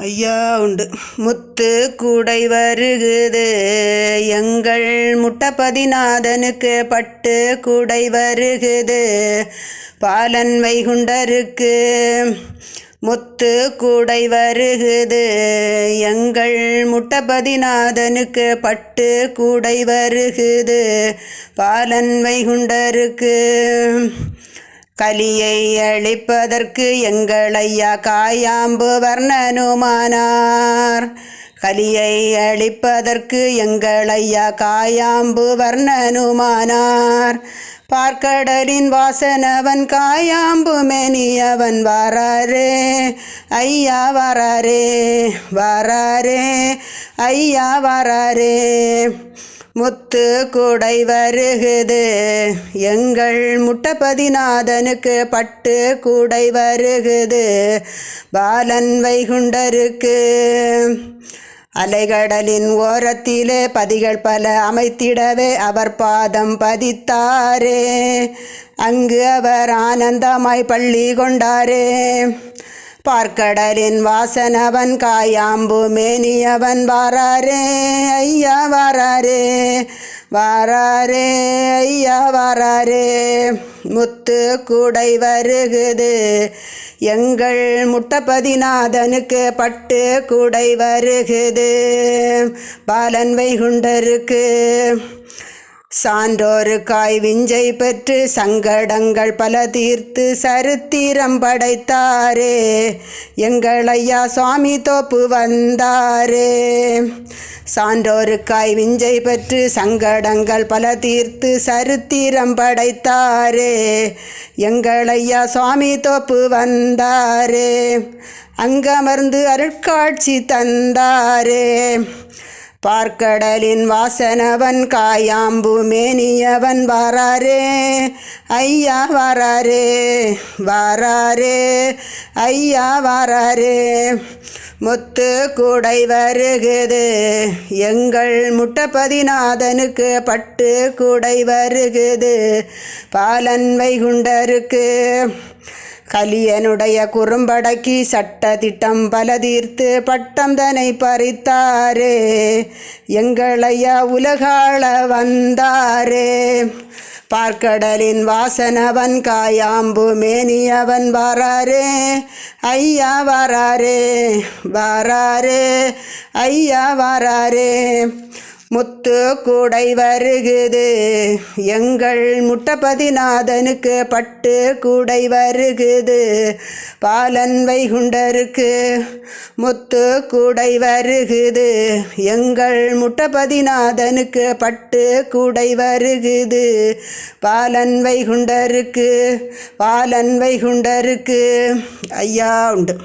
ஐயா உண்டு. முத்து கூடை வருகுது. எங்கள் முட்டப்பதிநாதனுக்கு பட்டு கூடை வருகுது. பாலன் வைகுண்டருக்கு முத்து கூடை வருகுது. எங்கள் முட்டபதிநாதனுக்கு பட்டு கூடை வருகுது. பாலன் வைகுண்டருக்கு கலியை அழிப்பதற்கு எங்களையா காயாம்பு வர்ணனுமானார். கலியை அழிப்பதற்கு எங்களையா காயாம்பு வர்ணனுமானார். பார்க்கடலின் வாசனவன் காயாம்பு மேனியவன் வராரே ஐயா வராரே வராரே ஐயா வராரே. முத்து கூடை வருகுது. எங்கள் முட்டபதிநாதனுக்கு பட்டு கூடை வருகுது. பாலன் வைகுண்டருக்கு அலைகடலின் ஓரத்திலே பதிகள் பல அமைத்திடவே அவர் பாதம் பதித்தாரே. அங்கு அவர் ஆனந்தமாய் பள்ளி கொண்டாரே. பார்க்கடலின் வாசனவன் காயாம்பு மேனியவன் வாராரே ஐயா வாராரே வாராரே ஐயா வாராரே. முத்து கூடை வருகுது எங்கள் முட்டப்பதிநாதனுக்கு பட்டு கூடை வருகுது. பாலன் வைகுண்டருக்கு சான்றோருக்காய் விஞ்சை பெற்று சங்கடங்கள் பல தீர்த்து சரித்திரம் படைத்தாரே. எங்களையா சுவாமி தோப்பு வந்தாரே. சான்றோருக்காய் விஞ்சை பெற்று சங்கடங்கள் பல தீர்த்து சரித்திரம் படைத்தாரே. எங்களையா சுவாமி தோப்பு வந்தாரே. அங்கமர்ந்து அருட்காட்சி தந்தாரே. பார்க்கடலின் வாசனவன் காயாம்பு மேனியவன் வாராரே. ஐயா வாராரே வாராரே. ஐயா வாராரே. முத்து கூடை வருகுது. எங்கள் முட்டப்பதிநாதனுக்கு பட்டு கூடை வருகுது. பாலன் வைகுண்டருக்கு கலியனுடைய குறும்படக்கி சட்ட திட்டம் பல தீர்த்து பட்டம் தனை பறித்தாரே. எங்களையா உலகாள வந்தாரே. பார்க்கடலின் வாசனவன் காயாம்பு மேனியவன் வாராரே. ஐயா வாராரே வாராரே ஐயா வாராரே. முத்து கூடை வருகுது. எங்கள் முட்டபதிநாதனுக்கு பட்டு கூடை வருகுது. பாலன் வைகுண்டருக்கு முத்து கூடை வருகுது. எங்கள் முட்டபதிநாதனுக்கு பட்டு கூடை வருகுது. பாலன் வைகுண்டருக்கு பாலன் வைகுண்டருக்கு. ஐயா உண்டு.